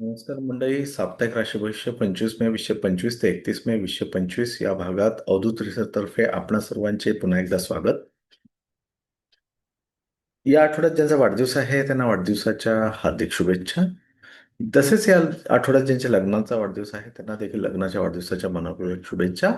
नमस्कार मंडळी. साप्ताहिक राशी भविष्य पंचवीस मे वीसशे पंचवीस ते एकतीस मे वीसशे पंचवीस या भागात अवधूत रिसर्चतर्फे आपण आपणा सर्वांचे पुन्हा एकदा स्वागत. या आठवड्यात ज्यांचा वाढदिवस आहे त्यांना वाढदिवसाच्या हार्दिक शुभेच्छा. तसेच या आठवड्यात ज्यांच्या लग्नाचा वाढदिवस आहे त्यांना देखील लग्नाच्या वाढदिवसाच्या मनापूर्वक शुभेच्छा.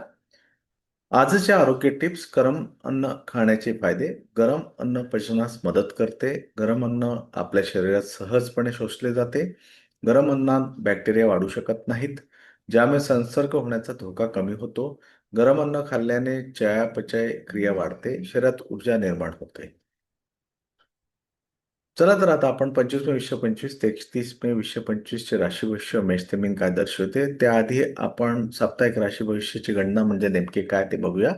आजच्या आरोग्य टिप्स गरम अन्न खाण्याचे फायदे. गरम अन्न पचनास मदत करते. गरम अन्न आपल्या शरीरात सहजपणे शोषले जाते. गरम अन्नात बॅक्टेरिया वाढू शकत नाहीत ज्यामुळे संसर्ग होण्याचा धोका कमी होतो. गरम अन्न खाल्ल्याने चयापचय क्रिया वाढते शरीरात ऊर्जा निर्माण होते. चला तर आता आपण पंचवीस मे वीसशे पंचवीस ते एकतीस मे वीसशे पंचवीसचे राशी भविष्य मेष काय दर्शवते त्याआधी आपण साप्ताहिक राशी भविष्याची गणना म्हणजे नेमके काय ते बघूया.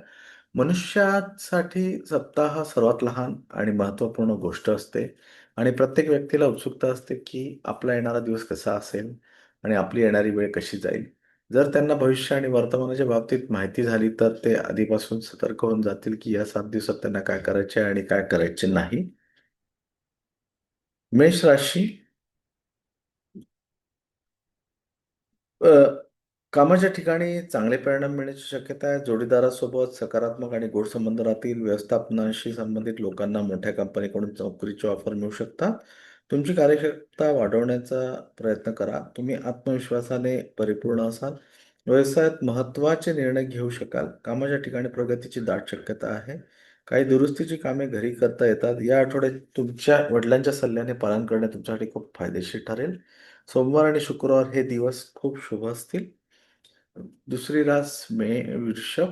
मनुष्यासाठी सप्ताह सर्वात लहान आणि महत्त्वपूर्ण गोष्ट असते. आणि प्रत्येक व्यक्तीला उत्सुकता असते की आपला येणारा दिवस कसा असेल आणि आपली येणारी वेळ कशी जाईल. जर त्यांना भविष्य आणि वर्तमानाच्या बाबतीत माहिती झाली तर ते आधीपासून सतर्क होऊन जातील की या सात दिवसात त्यांना काय करायचे आणि काय करायचे नाही. मेष राशी अ, कामाच्या ठिकाणी चांगले परिणाम मिळण्याची शक्यता आहे. जोडीदारासोबत सकारात्मक आणि गोड संबंध राहतील. व्यवस्थापनाशी संबंधित लोकांना मोठ्या कंपनीकडून नोकरीची ऑफर मिळू शकतात. तुमची कार्यक्षमता वाढवण्याचा प्रयत्न करा. तुम्ही आत्मविश्वासाने परिपूर्ण असाल. व्यवसायात महत्त्वाचे निर्णय घेऊ शकाल. कामाच्या ठिकाणी प्रगतीची दाट शक्यता आहे. काही दुरुस्तीची कामे घरी करता येतात. या आठवड्यात तुमच्या वडिलांच्या सल्ल्याने पालन करणे तुमच्यासाठी खूप फायदेशीर ठरेल. सोमवार आणि शुक्रवार हे दिवस खूप शुभ असतील. दुसरी रास मे वृषभ.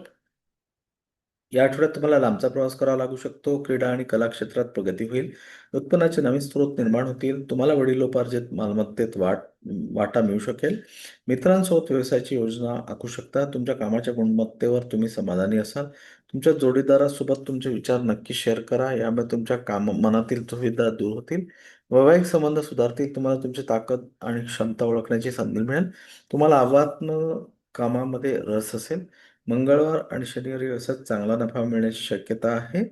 या आठवड्यात तुम्हाला लांबचा प्रवास करावा लागू शकतो. क्रीडा आणि कला क्षेत्रात प्रगती होईल. उत्पन्नाचे नवीन स्रोत निर्माण होतील. तुम्हाला वडिलोपार्जित मालमत्तेत वाट वाटा मिळू शकेल. मित्रांसोबत व्यवसायाची योजना आखू शकता. तुमच्या कामाच्या गुणवत्तेवर तुम्ही समाधानी असाल. तुमच्या जोडीदारासोबत तुमचे विचार नक्की शेअर करा. यामुळे तुमच्या काम मनातील दुविधा दूर होतील. वैवाहिक संबंध सुधारतील. तुम्हाला तुमची ताकद आणि क्षमता ओळखण्याची संधी मिळेल. तुम्हाला आव्हान कामामध्ये रस असेल मंगळवार आणि शनिवारी व्यवसायात चांगला नफा मिळण्याची शक्यता आहे.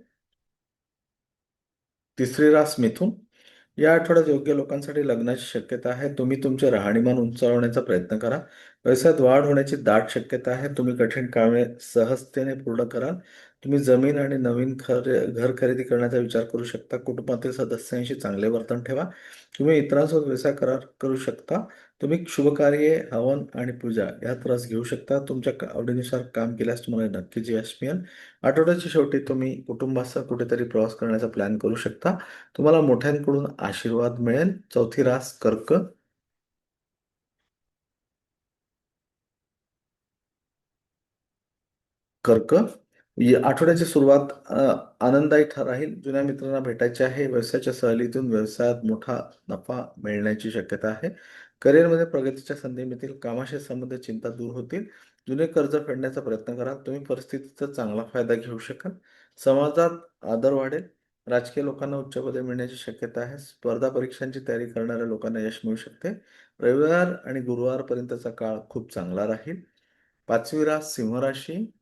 तिसरी रास मिथुन. या आठवड्यात योग्य लोकांसाठी लग्नाची शक्यता आहे. तुम्ही तुमचे राहणीमान उंचावण्याचा प्रयत्न करा. व्यवसायात वाढ होण्याची दाट शक्यता आहे. तुम्ही कठीण कामे सहजतेने पूर्ण कराल. तुम्ही जमीन आणि नवीन खरे घर खरेदी करण्याचा विचार करू शकता. कुटुंबातील सदस्यांशी चांगले वर्तन ठेवा. तुम्ही इतरांसोबत व्यवसाय करार करू शकता. तुम्ही शुभकार्ये हवन आणि पूजा यात रस घेऊ शकता. तुमच्या आवडीनुसार काम केल्यास तुम्हाला नक्कीच यश मिळेल. आठवड्याच्या शेवटी तुम्ही कुटुंबासह कुठेतरी प्रवास करण्याचा प्लॅन करू शकता. तुम्हाला मोठ्यांकडून आशीर्वाद मिळेल. चौथी रास कर्क. कर्क. या आठवड्याची सुरुवात आनंददायी राहील. जुन्या मित्रांना भेटायचे आहे. व्यवसायाच्या सहलीतून व्यवसायात मोठा नफा मिळण्याची शक्यता आहे. करिअरमध्ये प्रगतीच्या संधी मिळतील कामाशी संबंधित चिंता दूर होतील. जुने कर्ज फेडण्याचा प्रयत्न करा. तुम्ही परिस्थितीचा चांगला फायदा घेऊ शकाल. समाजात आदर वाढेल. राजकीय लोकांना उच्च पदे मिळण्याची शक्यता आहे. स्पर्धा परीक्षांची तयारी करणाऱ्या लोकांना यश मिळू शकते. रविवार आणि गुरुवारपर्यंतचा काळ खूप चांगला राहील. पाचवी रास सिंह राशी.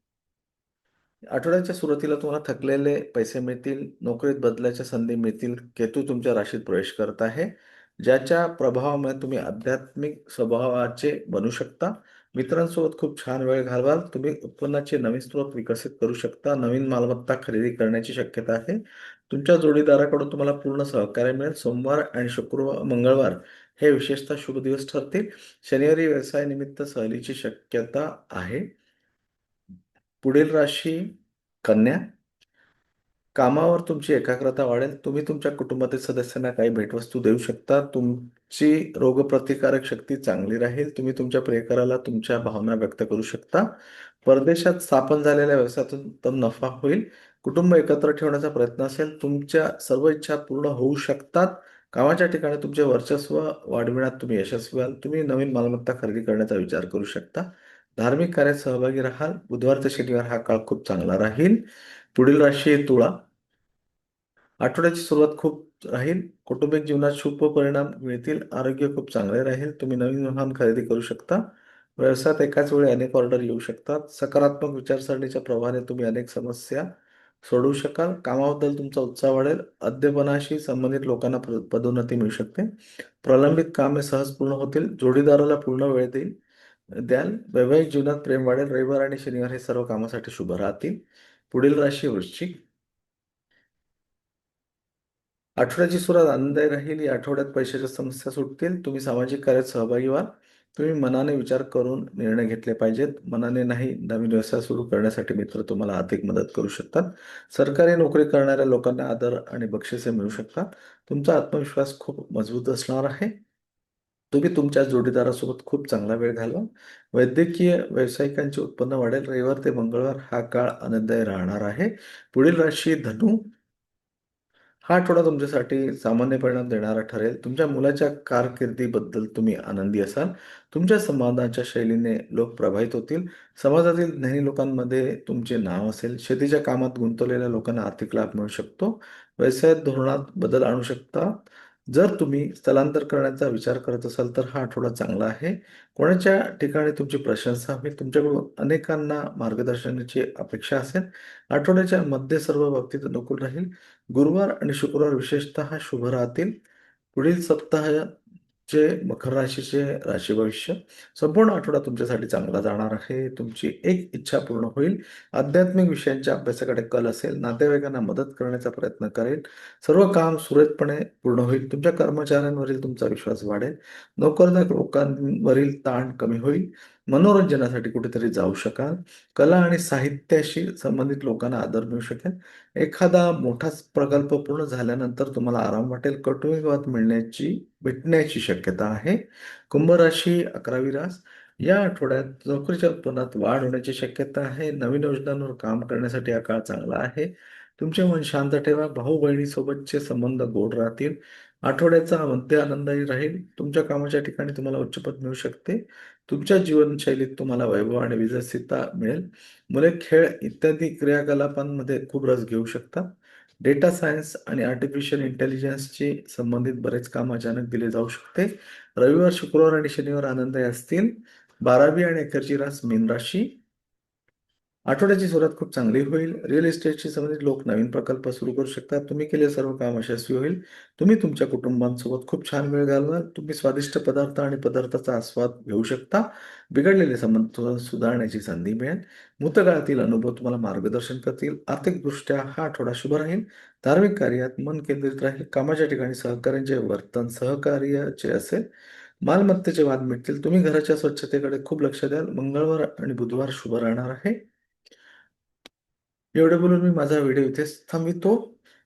आठवड्याच्या सुरुवातीला तुम्हाला थकलेले पैसे मिळतील. नोकरीत बदलाच्या संधी मिळतील. केतू तुमच्या राशीत प्रवेश करत आहे. ज्याच्या प्रभावामुळे तुम्ही आध्यात्मिक स्वभावाचे बनू शकता. मित्रांसोबत खूप छान वेळ घालवाल. तुम्ही उत्पन्नाचे नवीन स्रोत विकसित करू शकता. नवीन मालमत्ता खरेदी करण्याची शक्यता आहे. तुमच्या जोडीदाराकडून तुम्हाला पूर्ण सहकार्य मिळेल. सोमवार आणि शुक्रवार मंगळवार हे विशेषतः शुभ दिवस ठरतील. शनिवारी व्यवसाय निमित्त सहलीची शक्यता आहे. पुढील राशी कन्या. कामावर तुमची एकाग्रता वाढेल. तुम्ही तुमच्या कुटुंबातील सदस्यांना काही भेटवस्तू देऊ शकता. तुमची रोगप्रतिकारक शक्ती चांगली राहील. तुम्ही तुमच्या प्रियकराला तुमच्या भावना व्यक्त करू शकता. परदेशात स्थापन झालेल्या व्यवसायातून नफा होईल. कुटुंब एकत्र ठेवण्याचा प्रयत्न असेल. तुमच्या सर्व इच्छा पूर्ण होऊ शकतात. कामाच्या ठिकाणी तुमचे वर्चस्व वाढविण्यात तुम्ही यशस्वी व्हाल. तुम्ही नवीन मालमत्ता खरेदी करण्याचा विचार करू शकता. धार्मिक कार्यात सहभागी राहाल. बुधवार ते शनिवार हा काळ खूप चांगला राहील. पुढील राशी तुळा आठवड्याची सुरुवात खूप राहील. कौटुंबिक जीवनात शुभ परिणाम मिळतील. आरोग्य खूप चांगले राहील. तुम्ही नवीन वाहन खरेदी करू शकता. व्यवसायात एकाच वेळी अनेक ऑर्डर येऊ शकतात. सकारात्मक विचारसरणीच्या प्रभावाने तुम्ही अनेक समस्या सोडवू शकाल. कामाबद्दल तुमचा उत्साह वाढेल. अध्यापनाशी संबंधित लोकांना पदोन्नती मिळू शकते. प्रलंबित कामे सहज पूर्ण होतील. जोडीदाराला पूर्ण वेळ देईल द्याल. वैवाहिक जीवनात प्रेम वाढेल. रविवार आणि शनिवार हे सर्व कामासाठी शुभ राहतील. पुढील राशी वृश्चिक. आठवड्याची सुरुवात आनंददायी राहील. या आठवड्यात पैशाच्या समस्या सुटतील. तुम्ही सामाजिक कार्यात सहभागी व्हा. तुम्ही मनाने विचार करून निर्णय घेतले पाहिजेत. मनाने नाही नवीन व्यवसाय सुरू करण्यासाठी मित्र तुम्हाला आर्थिक मदत करू शकतात. सरकारी नोकरी करणाऱ्या लोकांना आदर आणि बक्षिसे मिळू शकतात. तुमचा आत्मविश्वास खूप मजबूत असणार आहे. तुम्ही तुमच्या जोडीदारासोबत खूप चांगला वेळ घालवा. वैद्यकीय व्यावसायिकांचे उत्पन्न वाढेल. रविवार ते मंगळवार हा काळ आनंददायी राहणार आहे. पुढील राशी धनु. हा आठवडा तुमच्यासाठी सामान्य परिणाम देणारा ठरेल. तुमच्या मुलाच्या कारकिर्दीबद्दल तुम्ही आनंदी असाल. तुमच्या संवादाच्या शैलीने लोक प्रभावित होतील. समाजातील ज्ञानी लोकांमध्ये तुमचे नाव असेल. शेतीच्या कामात गुंतवलेल्या लोकांना आर्थिक लाभ मिळू शकतो. व्यवसायात धोरणात बदल आणू शकता. जर तुम्ही स्थलांतर करण्याचा विचार करत असाल तर हा आठवडा चांगला आहे. कोणाच्या ठिकाणी तुमची प्रशंसा होईल तुमच्याकडून अनेकांना मार्गदर्शनाची अपेक्षा असेल. आठवड्याच्या मध्ये सर्व बाबतीत अनुकूल राहील. गुरुवार आणि शुक्रवार विशेषतः शुभ राहतील. पुढील सप्ताह चे मकर राशीचे राशी भविष्य संपूर्ण आठवडा तुमच्यासाठी चांगला जाणार आहे. तुमची एक इच्छा पूर्ण होईल. आध्यात्मिक विषयांच्या अभ्यासाकडे कल असेल नातेवाईकांना मदत करण्याचा प्रयत्न करेल. सर्व काम सुरळीतपणे पूर्ण होईल. तुमच्या कर्मचाऱ्यांवरील तुमचा विश्वास वाढेल. नोकरदार लोकांवरील ताण कमी होईल. मनोरंजनासाठी कुठेतरी जाऊ शकाल. कला आणि साहित्याशी संबंधित लोकांना आदर मिळू शकेल. एखादा मोठा प्रकल्प पूर्ण झाल्यानंतर तुम्हाला आराम वाटेल. कटुविवाद मिळण्याची भेटण्याची शक्यता आहे. कुंभ राशी अकरावी रास. या आठवड्यात नोकरीच्या उत्पन्नात वाढ होण्याची शक्यता आहे. नवीन योजनांवर काम करण्यासाठी हा काळ चांगला आहे. तुमचे मन शांत ठेवा. भाऊ बहिणीसोबतचे संबंध गोड राहतील. आठवड्याचा मध्य आनंदही राहील. तुमच्या कामाच्या ठिकाणी तुम्हाला उच्चपद मिळू शकते. तुमच्या जीवनशैलीत तुम्हाला वैभव आणि विजयसिद्धा मिळेल. मुले खेळ इत्यादी क्रियाकलापांमध्ये खूप रस घेऊ शकतात डेटा सायन्स आणि आर्टिफिशियल इंटेलिजन्सची संबंधित बरेच काम अचानक दिले जाऊ शकते. रविवार शुक्रवार आणि शनिवार आनंददायी असतील. बारावी आणि अखेरची रास मीन राशी. आठवड्याची सुरुवात खूप चांगली होईल. रिअल इस्टेटशी संबंधित लोक नवीन प्रकल्प सुरू करू शकतात. तुम्ही केले सर्व काम यशस्वी होईल. तुम्ही तुमच्या कुटुंबांसोबत खूप छान वेळ घालवाल तुम्ही स्वादिष्ट पदार्थ आणि पदार्थाचा आस्वाद घेऊ शकता. बिघडलेले संबंध सुधारण्याची संधी मिळेल. मृतकाळातील अनुभव तुम्हाला मार्गदर्शन करतील. आर्थिकदृष्ट्या हा आठवडा शुभ राहील. धार्मिक कार्यात मन केंद्रित राहील. कामाच्या ठिकाणी सहकार्यांचे वर्तन सहकार्याचे असेल. मालमत्तेचे वाद मिटतील. तुम्ही घराच्या स्वच्छतेकडे खूप लक्ष द्याल. मंगळवार आणि बुधवार शुभ राहणार आहे. एवढे बोलून मी माझा व्हिडिओ इथेच थांबवितो.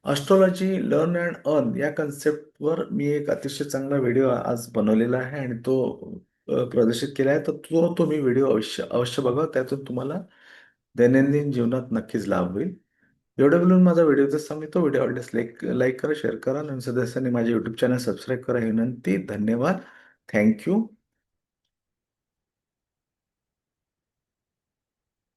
ॲस्ट्रॉलॉजी लर्न अँड अर्न या कन्सेप्टवर मी एक अतिशय चांगला व्हिडिओ आज बनवलेला आहे आणि तो प्रदर्शित केला आहे. तर तो तुम्ही व्हिडिओ अवश्य अवश्य बघा. त्यातून तुम्हाला दैनंदिन जीवनात नक्कीच लाभ होईल. एवढे बोलून माझा व्हिडिओ इथेच थांबवितो. व्हिडिओ आवडल्यास लाईक लाईक करा शेअर करा नवीन सदस्यांनी माझे यूट्यूब चॅनल सबस्क्राईब करा. ही विनंती. धन्यवाद. थँक्यू